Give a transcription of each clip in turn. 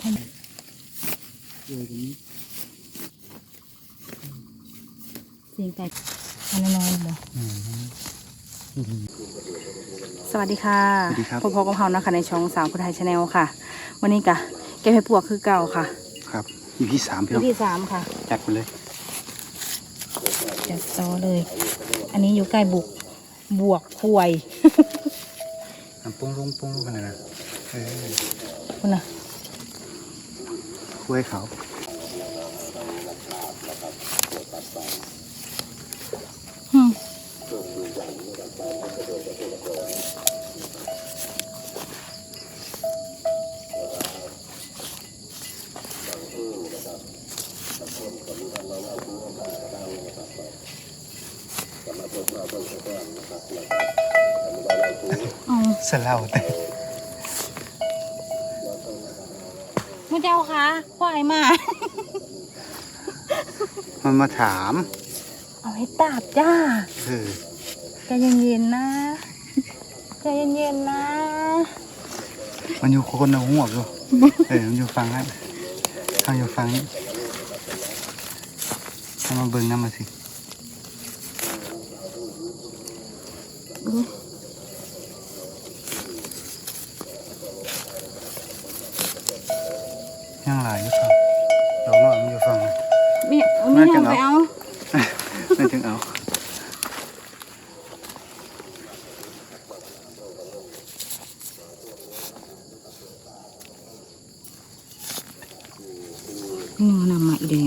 ให้เลยตรงนี้เสียงไก่อันน้อยๆบ่อืมสวัสดีค่ะสวัสดีครับพบกับเฮานะคะในช่องสาวพุทธไทยชาแนลค่ะ วันนี้กะแกงเห็ดปวกคือเก่าค่ะ ครับอีพีสามพี่วิน้องธีสามค่ะ จัดไปเลย จัดต่อเลย อันนี้อยู่ใกล้บุกบวกควยน้ำปุ้งลงปุ้งลงขนาดนั้นเออคุณน่ะ คุ้ยเขาอืมเอาเสร็จแล้วแต่ เจ้าคะควายมา มันมาถาม เอาให้ตาบจ้าเออใจเย็นๆนะใจเย็นๆนะ มันอยู่คนละหัวอยู่ เออมันอยู่ฟังนั้นทางอยู่ฟังนี้เอามาเบิ่งน้ำมาสิยังหลายอยู่ครับเราหน่อยมันอยู่ฟังนั้น ไม่เอาไม่เอาไปเอา ไม่ถึงเอา นี่มันนำมาอีกเลย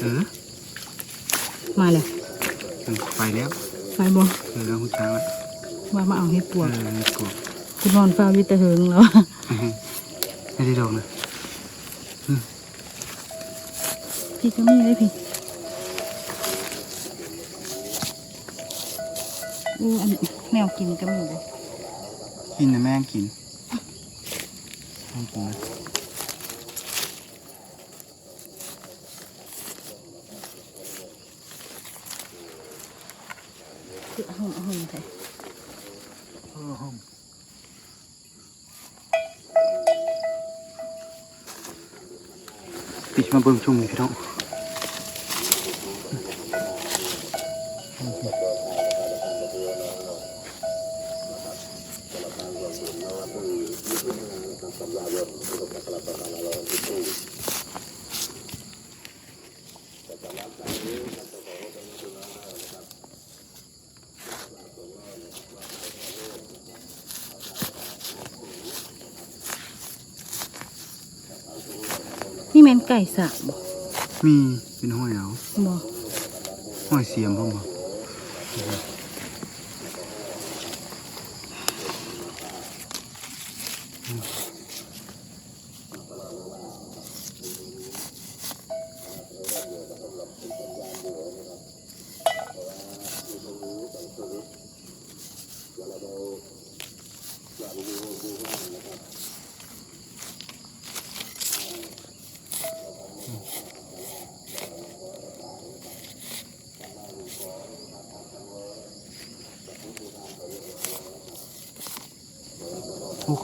เออมาเลยมันไปแล้วไปบ่เออแล้วคุณช้างละว่ามาเอาให้ปเอวกอมันกลัวคุณนอนเฝ้าอยู่แต่เหิงแล้วไม่ได้ดอกนะพี่ก็มีเลยพี่อู้อันนี้แนวกินก็มีเลยกินนะแม่งกินแม่งกินนะ คือเอาหุ่นเอาหุ่นใส่ปีมาเบิ่งชุ่มนี่พี่น้อง แม่นไก่สับบ่มีเป็นห้อยเอาบ่ห้อยเสียมพ่อมบ่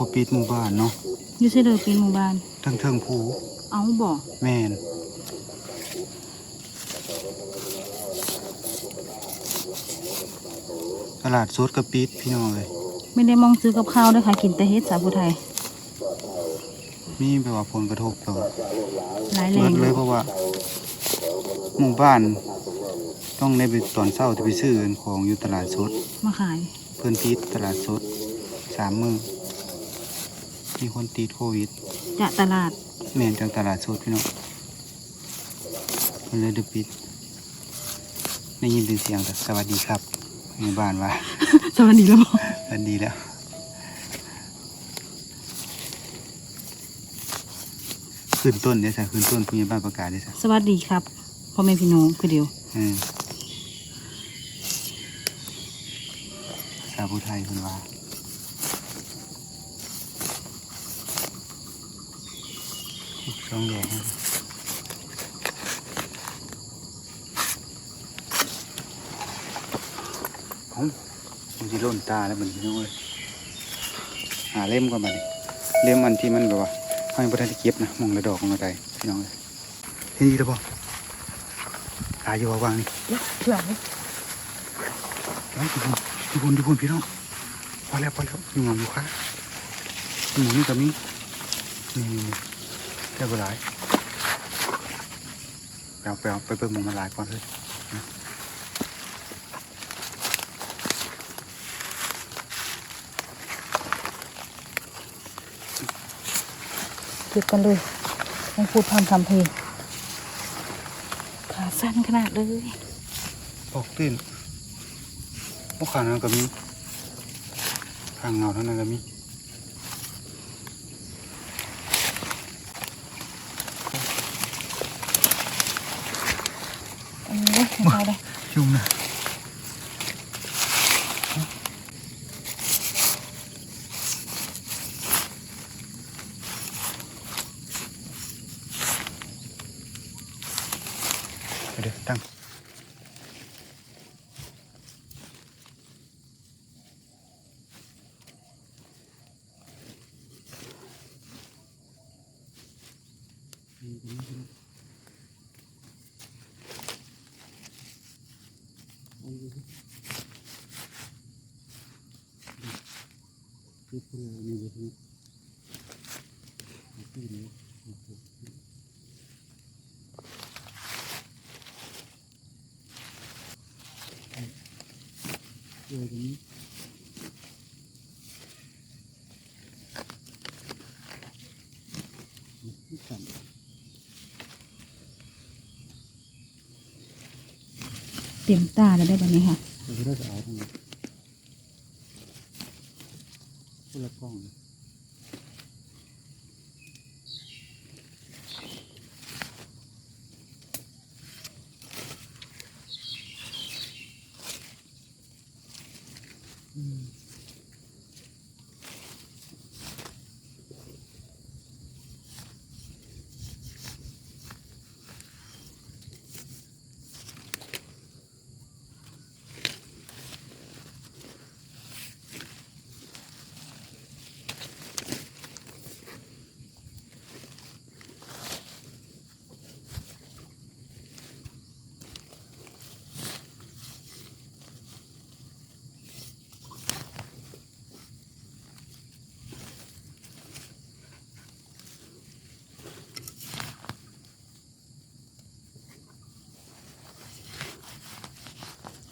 เขาปิดหมู่บ้านเนาะอยู่ใช่เลยเป็นหมู่บ้าน ทั้งเทิงภูเอาบ่แม่นตลาดสดกระปิดพี่น้องเลยไม่ได้มองซื้อกับข้าวด้วยค่ะกินแต่เฮ็ดสาวผู้ไทย มีแบบว่าผลกระทบต่อหลายแรเบิงดเลยเพราะว่า หมู่บ้าน ต้องในไปตอนเช้าที่ไปซื้อของอยู่ตลาดสด มาขาย เพื่อนติดตลาดสดสามมือ มีคนติดโควิดจะตลาดแม่นจากตลาดสดพี่น้องมันเลยเดือปิดได้ยินเป็นเสียงแต่สวัสดีครับในบ้านว่าสวัสดีแล้วบ่สวัสดีแล้วขึ้นต้นเนี่ยสิขึ้นต้นผู้ใหญ่บ้านประกาศเนี่ยสิสวัสดีครับพ่อแม่พี่น้องคือเดียวเออภาษาผู้ไทยคนว่า ช่องแดงนะเอ้ามันจะล่นตาแล้วมันพี่น้องเลยหาเล่มก่อนมาดิเล่มอันที่มันแบบว่าเขายังบ่ได้เก็บนะมองระดอกของกระไดพี่น้องเลยเห็นดีแล้วบ่หาอยู่ว่าวางนี่เผื่อเลยไว้ทุกคนทุกคนทุกคนพี่น้องพอแล้วพอแล้วอยู่หมองอยู่ค่ะอยู่หมองนี่ก็มีนี่นี่นี่ แค่บ่หลายไปเอาไปเอาไปเบิ่งหมองมันหลายก่อนเลยเก็บกันเลยต้องพูดพร่ำทำเพลงขาสั้นขนาดเลยปอกตื้นพวกขานั้นก็มีข้างเงาเท่านั้นก็มี chung này được tăng Thank you. เลยยุ่งนะเดี๋ยวตั้ เต็มตาแล้วได้แบบนี้ค่ะเราจะได้จะเอาตรงนี้คนละกล้องนะ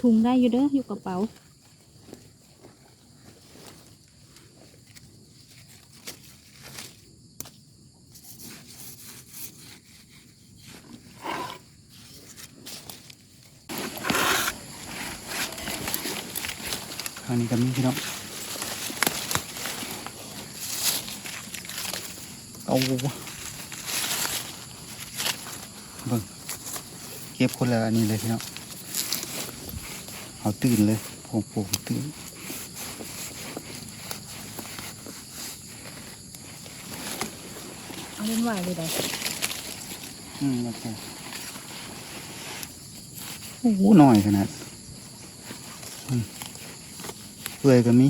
ถุงได้อยู่เด้ออยู่กระเป๋า ข้างนี้ก็มีพี่น้องเอาเบิ่งเก็บคนละอันนี้เลยพี่น้อง เอาตื่นเลยโผล่โผล่ตื่นเอาเล่นไหวเลยได้อืมแล้วก็โอ้โหหน่อยขนาดอืมเปื่อยก็มี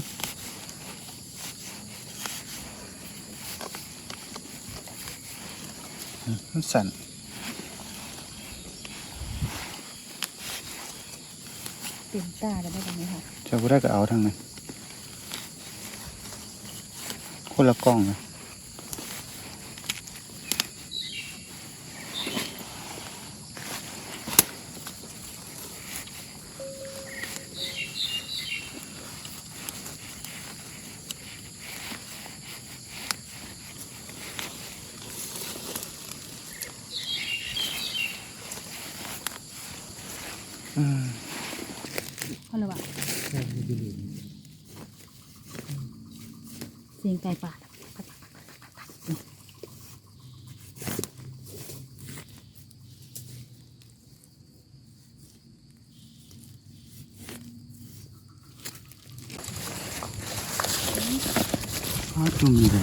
อืมมันสั่น เต็มตาแล้วได้แบบนี้ค่ะจะก็ได้ก็เอาทางนั้นคนละกล้องเลยอืม เพราะอะไรวะ เสียงไก่ป่าอาวจุ่มนี่เลย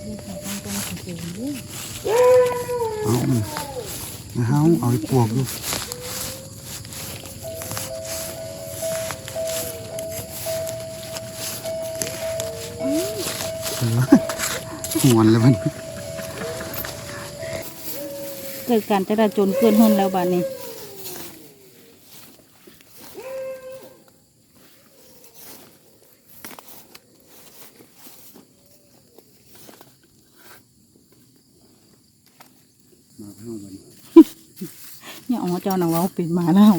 เองตั้งตรงสูงๆด้วยเอาเอาไอ้ปวกดู หวนแล้วมันเกิดการจราจนเกินหุ่นแล้วบ้านนี้มาเพิ่งวันเนี่ยอ๋อเจ้าหนังเราปิดมาแล้ว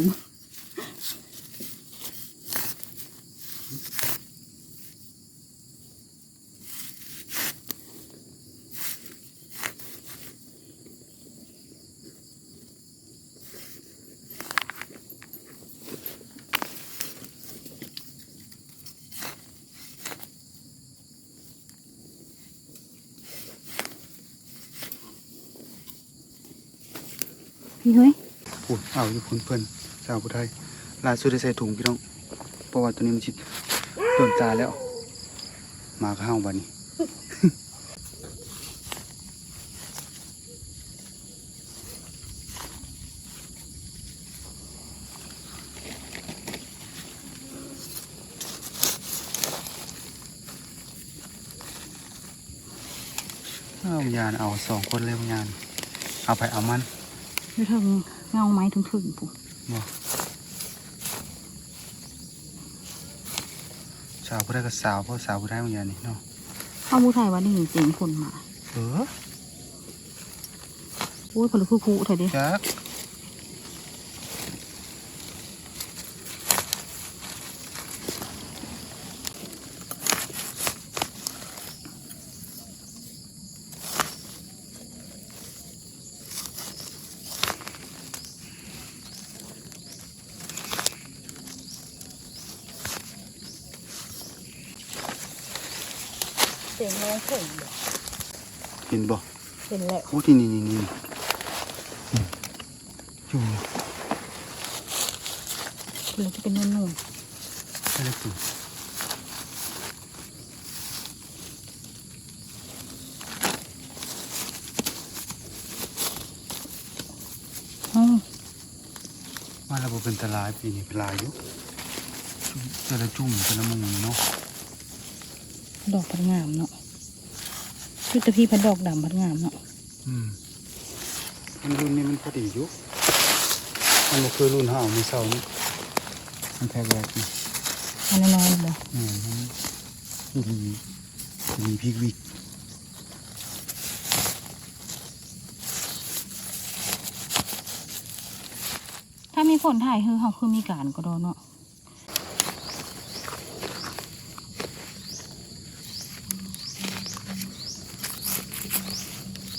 พี่เฮ้ยพูดเอาอยู่พุ่นเพิ่นสาวผู้ไทยล่าสุดได้ใส่ถุงพี่น้องเพราะว่าตัวนี้มันชิดโดนตาแล้ว มาก็ห้าวันนี้เอายานเอาสองคนเลยยาน เอาไปเอามัน อยู่ทางเงาไม้ถึงๆปุ๊บบ่สาวผู้ได้กับสาวเพราะสาวผู้ได้บางอย่างนี่เนาะเข้าผู้ไทยว่านี่จริงๆคนมา เออโอ้ยผลคือคูเถอะดิจัก สียงน้องเข่งเห็นบ่เป็นแหละโอ้ที่นี่นี่นี่อืมอยู่หรือจะเป็นนุ่นใช่แล้วสิๆอ๋อว่าเราบ่เป็นตลายปีนี้เป็นลายอยู่จุ่มแต่ละจุ่มแต่ละมุมเนาะ ดอกพัดงามเนาะคือแตะพี่พัดดอกดำพัดงามเนาะอืมมันรุ่นนี้มันพอดีอยู่มันบ่คือรุ่นห่าวมือเศร้านี่มันแทกแรกนี่อันน้อยๆบ่อืมมันมีมีพริกวิกถ้ามีคนถ่ายคือเขาคือมีการก็โดนเนาะ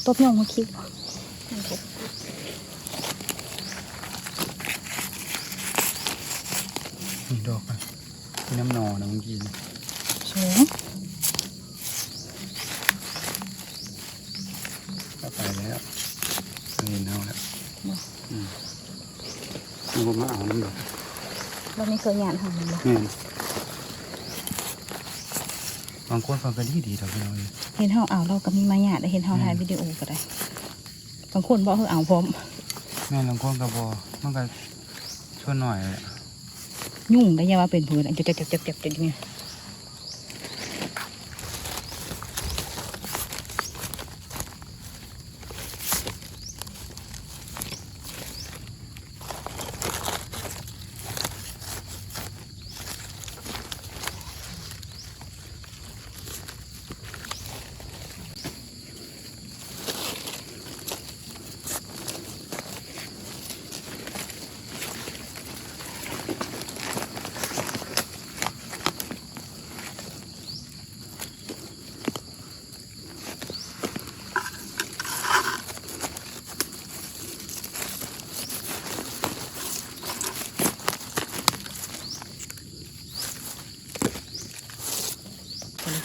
ตบยองมาคิดมีดอกอะมีน้ำหนอนะเมื่อกี้นี่สวยก็ไปแล้วเห็นเอาแล้วอืมมันก็มาเอาน้ำดอกเราไม่เคยงานทำมันเลยแม่นบางคนฟังกันดีดีๆดอกพี่น้องเอ้ยเห็นเขาเอาเราก็มีมาหยาดได้เห็นเขาถ่ายวิดีโอก็ได้บางคนบอกเออเอาพร้อมแม่นบางคนก็บอมันก็ช่วยหน่อยแหละยุ่งได้ยังว่าเป็นผืนจับจับจับจับจับจับอย่างเงี้ย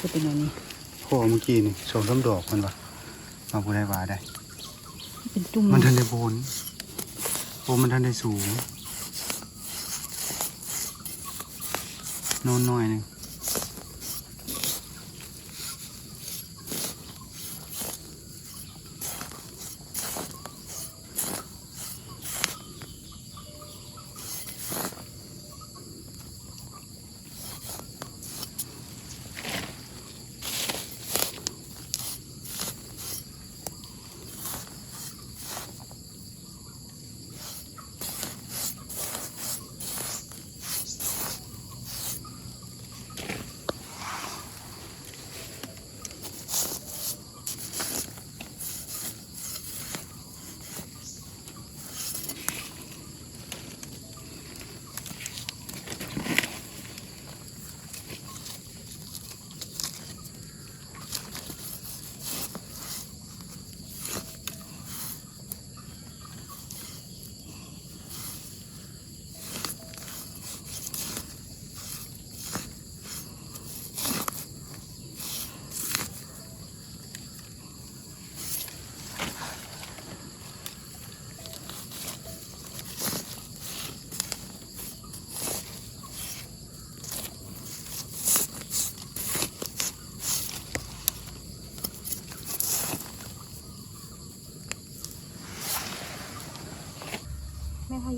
ก็ เลยคือเป็นอย่างนี้พอเมื่อกี้นี่สองต้นดอกมันวะมาบูได้วาได้ เป็นจุ่มมันทันได้โบนโบนมันทันได้สูงโน่นหน่อยหนึง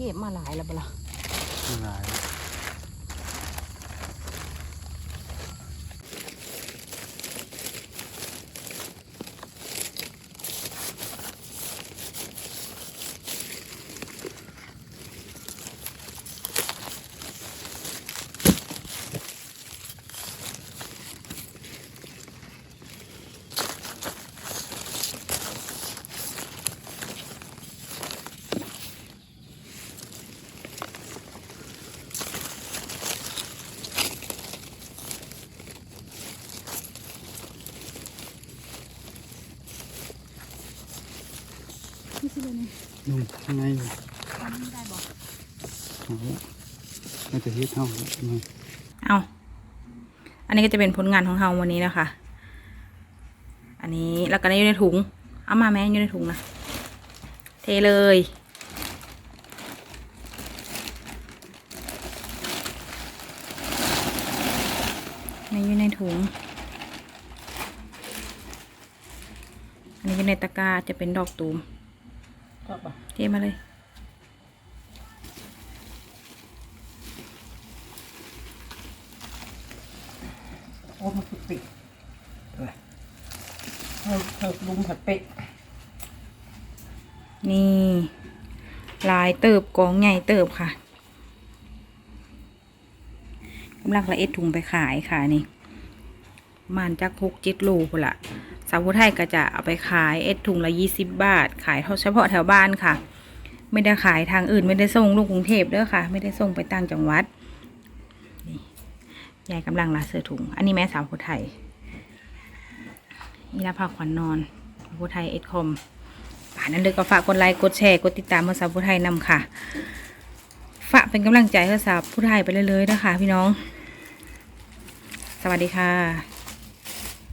เย็บมาหลายแล้วบ่ล่ะหลาย นี่สิเลยนี่ นุ่มข้างในอยู่ ได้บ่ โอ้โหน่า จะเฮ็ดเท่านี่เอาอันนี้ก็จะเป็นผลงานของเราวันนี้นะคะ อันนี้แล้วก็ได้อยู่ในถุง เอามาแม่อยู่ในถุงนะ เทเลยในอยู่ในถุง อันนี้อยู่ในตะกร้าจะเป็นดอกตูมก็ปะเทมาเลย โอ้มันคือปิดเลยเธอเธ นี่ลายเติบกองใหญ่เติบค่ะกำลังละเอ็ดถุงไปขายค่ะนี่มันจากหกเจ็ดโลพุ่นละสาวผู้ไทยก็จะเอาไปขายเอ็ดถุงละยี่สิบบาท ขายเฉพาะแถวบ้านค่ะ ไม่ได้ขายทางอื่นไม่ได้ส่งลงกรุงเทพเด้อค่ะ ไม่ได้ส่งไปต่างจังหวัดนี่ยายกำลังลาเสื้อถุง อันนี้แม่สาวผู้ไทยนี่ละพาขวัญนอน ผู้ไทยเอ็ดคอมป่านนั้นเลยก็ฝากกดไลค์กดแชร์กดติดตามมาสาวผู้ไทยนำค่ะ ฝากเป็นกำลังใจให้สาวผู้ไทยไปเรื่อยๆนะคะพี่น้อง สวัสดีค่ะ